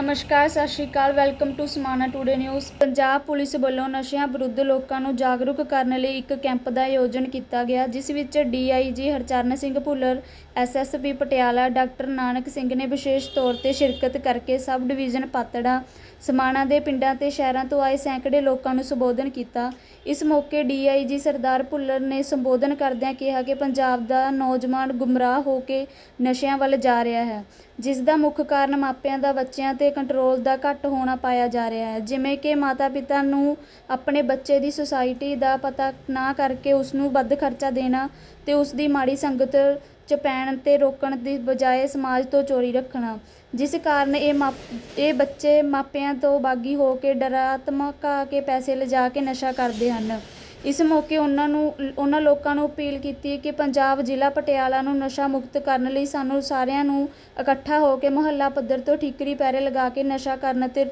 ਨਮਸਕਾਰ, ਸਤਿ ਸ਼੍ਰੀ ਅਕਾਲ। Welcome to Samana today news Punjab police ਵੱਲੋਂ ਨਸ਼ਿਆਂ ਵਿਰੁੱਧ ਲੋਕਾਂ ਨੂੰ ਜਾਗਰੂਕ ਕਰਨ ਲਈ ਇੱਕ ਕੈਂਪ ਦਾ ਆਯੋਜਨ ਕੀਤਾ ਗਿਆ, ਜਿਸ ਵਿੱਚ DIG Harcharan Singh Bhullar SSP Patiala doctor Nanak Singh ਨੇ ਵਿਸ਼ੇਸ਼ ਤੌਰ ਤੇ ਸ਼ਿਰਕਤ ਕਰਕੇ ਸਬ ਡਿਵੀਜ਼ਨ ਪਾਤੜਾ, ਸਮਾਣਾ ਦੇ ਪਿੰਡਾਂ ਤੇ ਸ਼ਹਿਰਾਂ ਤੋਂ ਆਏ ਸੈਂਕੜੇ ਲੋਕਾਂ ਨੂੰ ਸੰਬੋਧਨ ਕੀਤਾ। ਇਸ ਮੌਕੇ ਡੀਆਈਜੀ ਸਰਦਾਰ ਭੁੱਲਰ ਨੇ ਸੰਬੋਧਨ ਕਰਦਿਆਂ ਕਿਹਾ ਕਿ ਪੰਜਾਬ ਦਾ ਨੌਜਵਾਨ ਗੁੰਮਰਾਹ ਹੋ ਕੇ ਨਸ਼ਿਆਂ ਵੱਲ ਜਾ ਰਿਹਾ ਹੈ, ਜਿਸ ਦਾ ਮੁੱਖ ਕਾਰਨ ਮਾਪਿਆਂ ਦਾ ਬੱਚਿਆਂ ਤੇ ਕੰਟਰੋਲ ਦਾ ਘੱਟ ਹੋਣਾ ਪਾਇਆ ਜਾ ਰਿਹਾ ਹੈ। ਜਿਵੇਂ ਕਿ ਮਾਤਾ-ਪਿਤਾ ਨੂੰ ਆਪਣੇ ਬੱਚੇ ਦੀ ਸੁਸਾਇਟੀ ਦਾ ਪਤਾ ਨਾ ਕਰਕੇ ਉਸ ਨੂੰ ਵੱਧ ਖਰਚਾ ਦੇਣਾ ਅਤੇ ਉਸ ਦੀ ਮਾੜੀ ਸੰਗਤ ਚ ਪੈਣ ਤੇ ਰੋਕਣ ਦੀ ਬਜਾਏ ਸਮਾਜ ਤੋਂ ਚੋਰੀ ਰੱਖਣਾ। ਜਿਸ ਕਾਰਨ ਇਹ ਮਾ, ਇਹ ਬੱਚੇ ਮਾਪਿਆਂ ਤੋਂ ਬਾਗੀ ਹੋ ਕੇ ਡਰਾ ਧਮਕਾ ਕੇ ਪੈਸੇ ਲਿਜਾ ਕੇ ਨਸ਼ਾ ਕਰਦੇ ਹਨ। ਇਸ ਮੌਕੇ ਉਹਨਾਂ ਨੂੰ, ਉਹਨਾਂ ਲੋਕਾਂ ਨੂੰ ਅਪੀਲ ਕੀਤੀ ਕਿ ਪੰਜਾਬ ਜ਼ਿਲ੍ਹਾ ਪਟਿਆਲਾ ਨੂੰ ਨਸ਼ਾ ਮੁਕਤ ਕਰਨ ਲਈ ਸਾਨੂੰ ਸਾਰਿਆਂ ਨੂੰ ਇਕੱਠਾ ਹੋ ਕੇ ਮੁਹੱਲਾ ਪੱਧਰ ਤੋਂ ਠੀਕਰੀ ਪੈਰੇ ਲਗਾ ਕੇ ਨਸ਼ਾ ਕਰਨ ਅਤੇ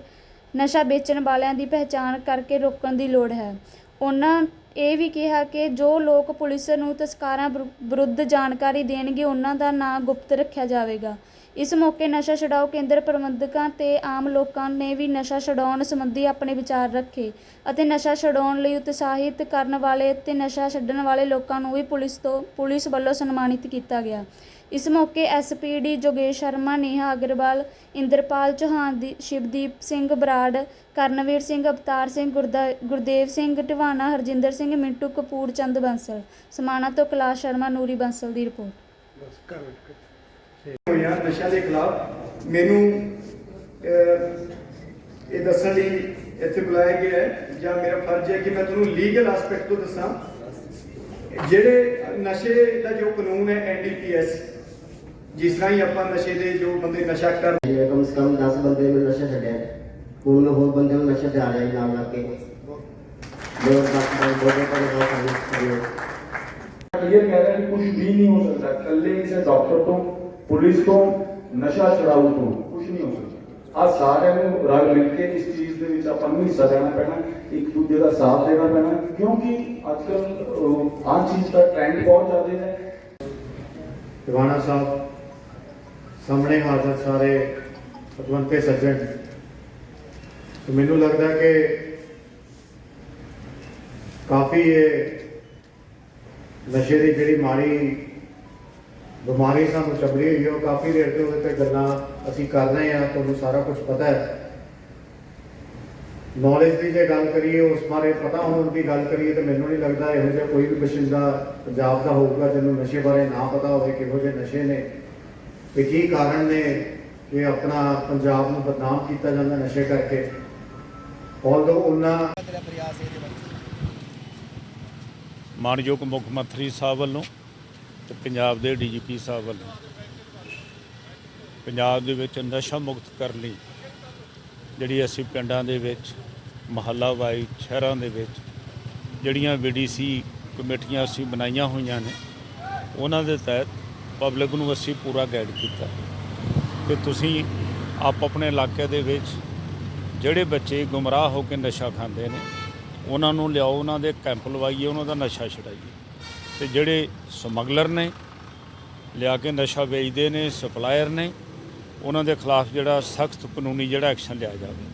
ਨਸ਼ਾ ਵੇਚਣ ਵਾਲਿਆਂ ਦੀ ਪਹਿਚਾਣ ਕਰਕੇ ਰੋਕਣ ਦੀ ਲੋੜ ਹੈ। ਉਹਨਾਂ ਇਹ ਵੀ ਕਿਹਾ ਕਿ ਜੋ ਲੋਕ ਪੁਲਿਸ ਨੂੰ ਤਸਕਾਰਾਂ ਵਿਰੁੱਧ ਜਾਣਕਾਰੀ ਦੇਣਗੇ, ਉਹਨਾਂ ਦਾ ਨਾਂ ਗੁਪਤ ਰੱਖਿਆ ਜਾਵੇਗਾ। ਇਸ ਮੌਕੇ ਨਸ਼ਾ ਛੁਡਾਓ ਕੇਂਦਰ ਪ੍ਰਬੰਧਕਾਂ ਤੇ ਆਮ ਲੋਕਾਂ ਨੇ ਵੀ ਨਸ਼ਾ ਛਡਾਉਣ ਸੰਬੰਧੀ ਆਪਣੇ ਵਿਚਾਰ ਰੱਖੇ ਅਤੇ ਨਸ਼ਾ ਛਡਾਉਣ ਲਈ ਉਤਸ਼ਾਹਿਤ ਕਰਨ ਵਾਲੇ ਤੇ ਨਸ਼ਾ ਛੱਡਣ ਵਾਲੇ ਲੋਕਾਂ ਨੂੰ ਵੀ ਪੁਲਿਸ ਤੋਂ, ਪੁਲਿਸ ਵੱਲੋਂ ਸਨਮਾਨਿਤ ਕੀਤਾ ਗਿਆ। ਇਸ ਮੌਕੇ ਐਸਪੀਡੀ ਜੋਗੇਸ਼ ਸ਼ਰਮਾ, ਨੇਹਾ ਅਗਰਵਾਲ, ਇੰਦਰਪਾਲ ਚੌਹਾਨ ਦੀ, ਸ਼ਿਵਦੀਪ ਸਿੰਘ ਬਰਾੜ, ਕਰਨਵੀਰ ਸਿੰਘ, ਅਵਤਾਰ ਸਿੰਘ, ਗੁਰਦਾ- ਗੁਰਦੇਵ ਸਿੰਘ, ਢਿਵਾਣਾ, ਹਰਜਿੰਦਰ ਸਿੰਘ, ਮਿੰਟੂ ਕਪੂਰ, ਚੰਦ ਬੰਸਲ। ਸਮਾਣਾ ਤੋਂ ਕੈਲਾਸ਼ ਸ਼ਰਮਾ, ਨੂਰੀ ਬੰਸਲ ਦੀ ਰਿਪੋਰਟ। ਇਹ ਦੱਸਣ ਲਈ ਇੱਥੇ ਬੁਲਾਇਆ ਗਿਆ ਹੈ ਜਾਂ ਮੇਰਾ ਫਰਜ਼ ਹੈ ਕਿ ਮੈਂ ਤੁਹਾਨੂੰ ਲੀਗਲ ਐਸਪੈਕਟ ਤੋਂ ਦੱਸਾਂ। ਜਿਹੜੇ ਨਸ਼ੇ ਦਾ ਜੋ ਕਾਨੂੰਨ ਹੈ ਐਨਡੀਪੀਐਸ ਜਿਸ ਤਰ੍ਹਾਂ ਹੀ ਆਪਾਂ ਨਸ਼ੇ ਦੇ ਜੋ ਬੰਦੇ ਨਸ਼ਾ ਕਰ ਹੈ ਕਮ ਸੇ 10 ਬੰਦੇ ਨੂੰ ਨਸ਼ਾ ਛੱਡਿਆ ਕੋਈ ਨਾ ਹੋਰ ਬੰਦੇ ਨੂੰ ਨਸ਼ਾ ਛਡਾ ਰਿਹਾ ਹੈ ਨਾਮ ਲਾ ਕੇ। ਬਹੁਤ ਬਹੁਤ ਬਹੁਤ ਬਹੁਤ ਕਲੀਅਰ ਕਹਿ ਰਿਹਾ ਕਿ ਕੁਝ ਵੀ ਨਹੀਂ ਹੋ ਸਕਦਾ। ਕੱਲੇ ਕਿਸੇ ਡਾਕਟਰ ਤੋਂ ਪੁਲਿਸ ਤੋਂ ਨਸ਼ਾ ਛਡਾਊ ਤੋਂ ਕੁਝ ਨਹੀਂ ਹੋ ਸਕਦਾ। ਆ ਸਾਰਿਆਂ ਨੂੰ ਰਲ ਮਿਲ ਕੇ ਇਸ ਚੀਜ਼ ਦੇ ਵਿੱਚ ਆਪਾਂ ਨੂੰ ਹਿੱਸਾ ਲੈਣਾ ਪੈਣਾ, ਇੱਕ ਦੂਜੇ ਦਾ ਸਾਥ ਦੇਣਾ ਪੈਣਾ, ਕਿਉਂਕਿ ਅੱਜ ਆਹ ਚੀਜ਼ ਦਾ ਟ੍ਰੈਂਡ ਬਹੁਤ ਜ਼ਿਆਦਾ ਹੈ। ਦਿਵਾਨਾ ਸਾਹਿਬ, ਸਾਹਮਣੇ ਹਾਜ਼ਰ ਸਾਰੇ ਪਤਵੰਤੇ ਸੱਜਣ। ਮੈਨੂੰ ਲੱਗਦਾ ਕਿ ਕਾਫੀ ਇਹ ਨਸ਼ੇ ਦੀ ਜਿਹੜੀ ਮਾੜੀ ਬਿਮਾਰੀ ਸਾਨੂੰ ਚੱਬੜੀ ਹੋਈ ਹੈ ਉਹ ਕਾਫੀ ਦੇਰ ਤੋਂ ਉਹਦੇ ਤੇ ਗੱਲਾਂ ਅਸੀਂ ਕਰ ਰਹੇ ਹਾਂ ਤੁਹਾਨੂੰ ਸਾਰਾ ਕੁਝ ਪਤਾ ਹੈ। ਨੌਲੇਜ ਦੀ ਜੇ ਗੱਲ ਕਰੀਏ ਉਸ ਬਾਰੇ ਪਤਾ ਹੋਣ ਦੀ ਗੱਲ ਕਰੀਏ ਤਾਂ ਮੈਨੂੰ ਨਹੀਂ ਲੱਗਦਾ ਇਹੋ ਜਿਹਾ ਕੋਈ ਵੀ ਬਸ਼ਿੰਦਾ ਪੰਜਾਬ ਦਾ ਹੋਊਗਾ ਜਿਹਨੂੰ ਨਸ਼ੇ ਬਾਰੇ ਨਾ ਪਤਾ ਹੋਵੇ ਕਿਹੋ ਜਿਹੇ ਨਸ਼ੇ ਨੇ। ਤੇ ਕੀ ਕਾਰਨ ਨੇ ਕਿ ਆਪਣਾ ਪੰਜਾਬ ਨੂੰ ਬਦਨਾਮ ਕੀਤਾ ਜਾਂਦਾ ਨਸ਼ੇ ਕਰਕੇ? Although ਉਹਨਾਂ ਮਾਨਯੋਗ ਮੁੱਖ ਮੰਤਰੀ ਸਾਹਿਬ ਵੱਲੋਂ ਤੇ ਪੰਜਾਬ ਦੇ ਡੀਜੀਪੀ ਸਾਹਿਬ ਵੱਲੋਂ ਪੰਜਾਬ ਦੇ ਵਿੱਚ ਨਸ਼ਾ ਮੁਕਤ ਕਰਨ ਲਈ ਜਿਹੜੀ ਅਸੀਂ ਪਿੰਡਾਂ ਦੇ ਵਿੱਚ ਮਹੱਲਾ ਵਾਈ ਸ਼ਹਿਰਾਂ ਦੇ ਵਿੱਚ ਜਿਹੜੀਆਂ ਵੀਡੀਸੀ ਕਮੇਟੀਆਂ ਅਸੀਂ ਬਣਾਈਆਂ ਹੋਈਆਂ ਨੇ, ਉਹਨਾਂ ਦੇ ਤਹਿਤ ਪਬਲਿਕ ਨੂੰ ਅਸੀਂ ਪੂਰਾ ਗਾਈਡ ਕੀਤਾ। ਕਿ ਤੁਸੀਂ ਆਪ ਆਪਣੇ ਇਲਾਕੇ ਦੇ ਵਿੱਚ ਜਿਹੜੇ ਬੱਚੇ ਗੁੰਮਰਾਹ ਹੋ ਕੇ ਨਸ਼ਾ ਖਾਂਦੇ ਨੇ, ਉਹਨਾਂ ਨੂੰ ਲਿਆਓ, ਉਹਨਾਂ ਦੇ ਕੈਂਪ ਲਵਾਈਏ, ਉਹਨਾਂ ਦਾ ਨਸ਼ਾ ਛਡਾਈਏ। ਤੇ ਜਿਹੜੇ ਸਮਗਲਰ ਨੇ, ਲਿਆ ਕੇ ਨਸ਼ਾ ਵੇਚਦੇ ਨੇ, ਸਪਲਾਇਰ ਨੇ, ਉਹਨਾਂ ਦੇ ਖਿਲਾਫ ਜਿਹੜਾ ਸਖਤ ਕਾਨੂੰਨੀ ਜਿਹੜਾ ਐਕਸ਼ਨ ਲਿਆ ਜਾਵੇ।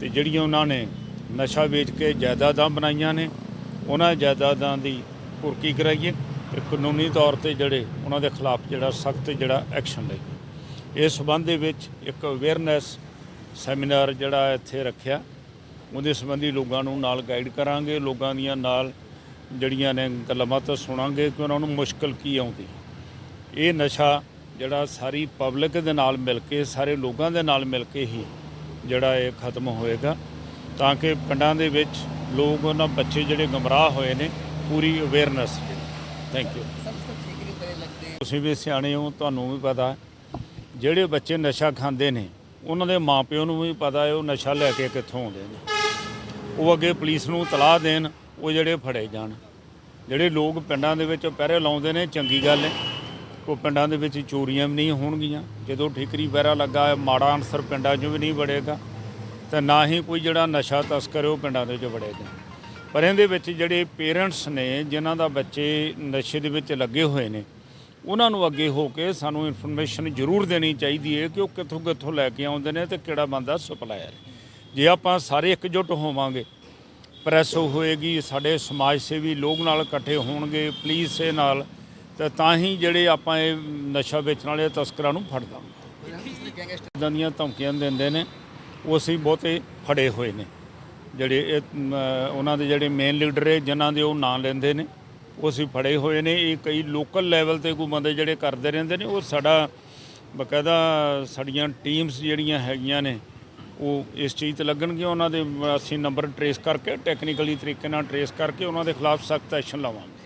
ਤੇ ਜਿਹੜੀਆਂ ਉਹਨਾਂ ਨੇ ਨਸ਼ਾ ਵੇਚ ਕੇ ਜਾਇਦਾਦਾਂ ਬਣਾਈਆਂ ਨੇ, ਉਹਨਾਂ ਜਾਇਦਾਦਾਂ ਦੀ ਕੁਰਕੀ ਕਰਾਈਏ ਤੇ ਕਾਨੂੰਨੀ ਤੌਰ ਤੇ ਜਿਹੜੇ ਉਹਨਾਂ ਦੇ ਖਿਲਾਫ ਜਿਹੜਾ ਸਖਤ ਜਿਹੜਾ ਐਕਸ਼ਨ ਲਈਏ। ਇਸ ਸਬੰਧ ਦੇ ਵਿੱਚ ਇੱਕ ਅਵੇਅਰਨੈਸ ਸੈਮੀਨਾਰ ਜਿਹੜਾ ਇੱਥੇ ਰੱਖਿਆ। ਉਹਦੇ ਸੰਬੰਧੀ ਲੋਕਾਂ ਨੂੰ ਨਾਲ ਗਾਈਡ ਕਰਾਂਗੇ, ਲੋਕਾਂ ਦੀਆਂ ਨਾਲ ਜਿਹੜੀਆਂ ਨੇ ਗੱਲਾਂ ਗੱਲਬਾਤਾਂ ਸੁਣਾਂਗੇ ਕਿ ਉਹਨਾਂ ਨੂੰ ਮੁਸ਼ਕਲ ਕੀ ਆਉਂਦੀ। ਇਹ ਨਸ਼ਾ ਜਿਹੜਾ ਸਾਰੀ ਪਬਲਿਕ ਦੇ ਨਾਲ ਮਿਲ ਕੇ, ਸਾਰੇ ਲੋਕਾਂ ਦੇ ਨਾਲ ਮਿਲ ਕੇ ਹੀ ਜਿਹੜਾ ਇਹ ਖਤਮ ਹੋਏਗਾ। ਤਾਂ ਕਿ ਪਿੰਡਾਂ ਦੇ ਵਿੱਚ ਲੋਕ ਉਹਨਾਂ ਬੱਚੇ ਜਿਹੜੇ ਗਮਰਾਹ ਹੋਏ ਨੇ, ਪੂਰੀ ਅਵੇਅਰਨੈਸ ਥੈਂਕ ਯੂ ਤੁਸੀਂ ਵੀ ਸਿਆਣੇ ਹੋ, ਤੁਹਾਨੂੰ ਵੀ ਪਤਾ। ਜਿਹੜੇ ਬੱਚੇ ਨਸ਼ਾ ਖਾਂਦੇ ਨੇ, ਉਹਨਾਂ ਦੇ ਮਾਪਿਆਂ ਨੂੰ ਵੀ ਪਤਾ ਹੈ ਉਹ ਨਸ਼ਾ ਲੈ ਕੇ ਕਿੱਥੋਂ ਆਉਂਦੇ ਨੇ। ਉਹ ਅੱਗੇ ਪੁਲਿਸ ਨੂੰ ਤਲਾਹ ਦੇਣ ਉਹ ਜਿਹੜੇ ਫੜੇ ਜਾਣ। ਜਿਹੜੇ ਲੋਕ ਪਿੰਡਾਂ ਦੇ ਵਿੱਚ ਪਹਿਰੇ ਲਾਉਂਦੇ ਨੇ, ਚੰਗੀ ਗੱਲ ਹੈ। ਉਹ ਪਿੰਡਾਂ ਦੇ ਵਿੱਚ ਚੋਰੀਆਂ ਵੀ ਨਹੀਂ ਹੋਣਗੀਆਂ। ਜਦੋਂ ਠਿਕਰੀ ਪਹਿਰਾ ਲੱਗਾ ਮਾੜਾ ਅਨਸਰ ਪਿੰਡਾਂ 'ਚ ਵੀ ਨਹੀਂ ਵੜੇਗਾ। ਤੇ ਨਾ ਹੀ ਕੋਈ ਜਿਹੜਾ ਨਸ਼ਾ ਤਸਕਰ ਉਹ ਪਿੰਡਾਂ ਦੇ ਵਿੱਚ ਵੜੇਗਾ। ਪਰ ਇਹਦੇ ਵਿੱਚ ਜਿਹੜੇ ਪੇਰੈਂਟਸ ਨੇ, ਜਿਨ੍ਹਾਂ ਦਾ ਬੱਚੇ ਨਸ਼ੇ ਦੇ ਵਿੱਚ ਲੱਗੇ ਹੋਏ ਨੇ, ਉਹਨਾਂ ਨੂੰ ਅੱਗੇ ਹੋ ਕੇ ਸਾਨੂੰ ਇਨਫੋਰਮੇਸ਼ਨ ਜ਼ਰੂਰ ਦੇਣੀ ਚਾਹੀਦੀ ਹੈ ਕਿ ਉਹ ਕਿੱਥੋਂ ਕਿੱਥੋਂ ਲੈ ਕੇ ਆਉਂਦੇ ਨੇ ਤੇ ਕਿਹੜਾ ਬੰਦਾ ਸਪਲਾਇਰ ਜੇ ਆਪਾਂ ਸਾਰੇ ਇਕਜੁੱਟ ਹੋਵਾਂਗੇ ਪ੍ਰੈਸ ਹੋਏਗੀ, ਸਾਡੇ ਸਮਾਜ ਸੇਵੀ ਲੋਕ ਨਾਲ ਇਕੱਠੇ ਹੋਣਗੇ, ਪੁਲਿਸ ਦੇ ਨਾਲ, ਤੇ ਤਾਂ ਹੀ ਜਿਹੜੇ ਆਪਾਂ ਇਹ ਨਸ਼ਾ ਵੇਚਣ ਵਾਲੇ ਤਸਕਰਾਂ ਨੂੰ ਫੜ ਦਾਂਗੇ ਇਦਾਂ ਦੀਆਂ ਧਮਕੀਆਂ ਦਿੰਦੇ ਨੇ, ਉਹ ਅਸੀਂ ਬਹੁਤੇ ਫੜੇ ਹੋਏ ਨੇ। ਜਿਹੜੇ ਇਹ ਉਹਨਾਂ ਦੇ ਜਿਹੜੇ ਮੇਨ ਲੀਡਰ ਹੈ, ਜਿਨ੍ਹਾਂ ਦੇ ਉਹ ਨਾਂ ਲੈਂਦੇ ਨੇ, ਉਹ ਅਸੀਂ ਫੜੇ ਹੋਏ ਨੇ। ਇਹ ਕਈ ਲੋਕਲ ਲੈਵਲ ਤੇ ਕੋਈ ਬੰਦੇ ਜਿਹੜੇ ਕਰਦੇ ਰਹਿੰਦੇ ਨੇ, ਉਹ ਸਾਡਾ ਬਕਾਇਦਾ ਸਾਡੀਆਂ ਟੀਮਸ ਜਿਹੜੀਆਂ ਹੈਗੀਆਂ ਨੇ ਉਹ ਇਸ ਚੀਜ਼ ਤੇ ਲੱਗਣਗੇ ਉਹਨਾਂ ਦੇ ਅਸੀਂ ਨੰਬਰ ਟਰੇਸ ਕਰਕੇ ਟੈਕਨੀਕਲੀ ਤਰੀਕੇ ਨਾਲ ਟਰੇਸ ਕਰਕੇ ਉਹਨਾਂ ਦੇ ਖਿਲਾਫ ਸਖਤ ਐਕਸ਼ਨ ਲਵਾਂਗੇ।